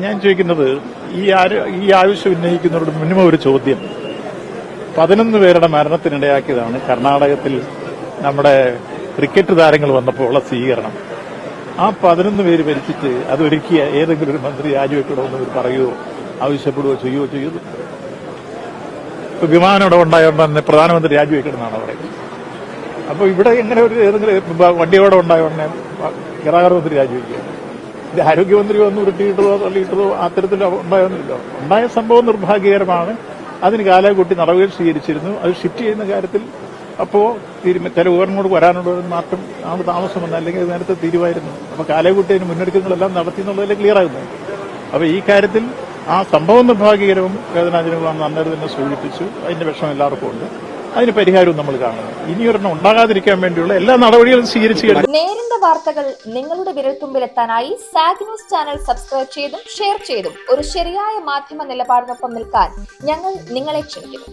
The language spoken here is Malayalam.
ഞാൻ ചോദിക്കുന്നത് ഈ ഈ ആവശ്യം ഉന്നയിക്കുന്നവരുടെ മിനിമം ഒരു ചോദ്യം. പതിനൊന്ന് പേരുടെ മരണത്തിനിടയാക്കിയതാണ് കർണാടകത്തിൽ നമ്മുടെ ക്രിക്കറ്റ് താരങ്ങൾ വന്നപ്പോൾ ഉള്ള സ്വീകരണം. ആ പതിനൊന്ന് പേര് ഭരിച്ചിട്ട് അതൊരുക്കിയ ഏതെങ്കിലും ഒരു മന്ത്രി രാജിവെക്കണമെന്ന് എന്ന് പറയുകയോ ആവശ്യപ്പെടുകയോ ചെയ്യുകയോ ചെയ്യുന്നു ഇപ്പൊ വിമാനം ഇവിടെ ഉണ്ടായോണ്ടെന്ന് പ്രധാനമന്ത്രി രാജിവെക്കണമെന്നാണ് പറയുന്നത്. അപ്പൊ ഇവിടെ എങ്ങനെ ഒരു ഏതെങ്കിലും വണ്ടിയോടെ ഉണ്ടായോണ്ടെ ഗതാഗത മന്ത്രി രാജിവെക്കുക ആരോഗ്യമന്ത്രി വന്ന് ഉരുട്ടിയിട്ടതോ തള്ളിയിട്ടതോ അത്തരത്തിൽ ഉണ്ടായൊന്നുമില്ല. ഉണ്ടായ സംഭവം നിർഭാഗ്യകരമാണ്. അതിന് കാലകൂട്ടി നടപടികൾ സ്വീകരിച്ചിരുന്നു. അത് ഷിഫ്റ്റ് ചെയ്യുന്ന കാര്യത്തിൽ അപ്പോ ചില ഉപകരണങ്ങൾ വരാനുള്ള ഒരു മാറ്റം ആണ് താമസം വന്നത് അല്ലെങ്കിൽ നേരത്തെ തീരുമായിരുന്നു. അപ്പൊ കാലകൂട്ടി അതിന് മുന്നൊരുക്കങ്ങളെല്ലാം നടത്തി എന്നുള്ളതിൽ ക്ലിയർ ആകുന്നു അപ്പൊ ഈ കാര്യത്തിൽ ആ സംഭവം നിർഭാഗ്യകരവും വേദനാജനങ്ങളാണ് അന്നേരം തന്നെ സൂചിപ്പിച്ചു. അതിന്റെ വിഷമം എല്ലാവർക്കും ഉണ്ട്. അതിന് പരിഹാരവും നമ്മൾ കാണുന്നു. ഇനിയൊരെണ്ണം ഉണ്ടാകാതിരിക്കാൻ വേണ്ടിയുള്ള എല്ലാ നടപടികളും സ്വീകരിച്ചു നേരിന്റെ വാർത്തകൾ നിങ്ങളുടെ വിരൽത്തുമ്പിലെത്താനായി സാഗ് ന്യൂസ് ചാനൽ സബ്സ്ക്രൈബ് ചെയ്തും ഷെയർ ചെയ്തും ഒരു ശരിയായ മാധ്യമ നിലപാടിനൊപ്പം നിൽക്കാൻ ഞങ്ങൾ നിങ്ങളെ ക്ഷണിക്കുന്നു.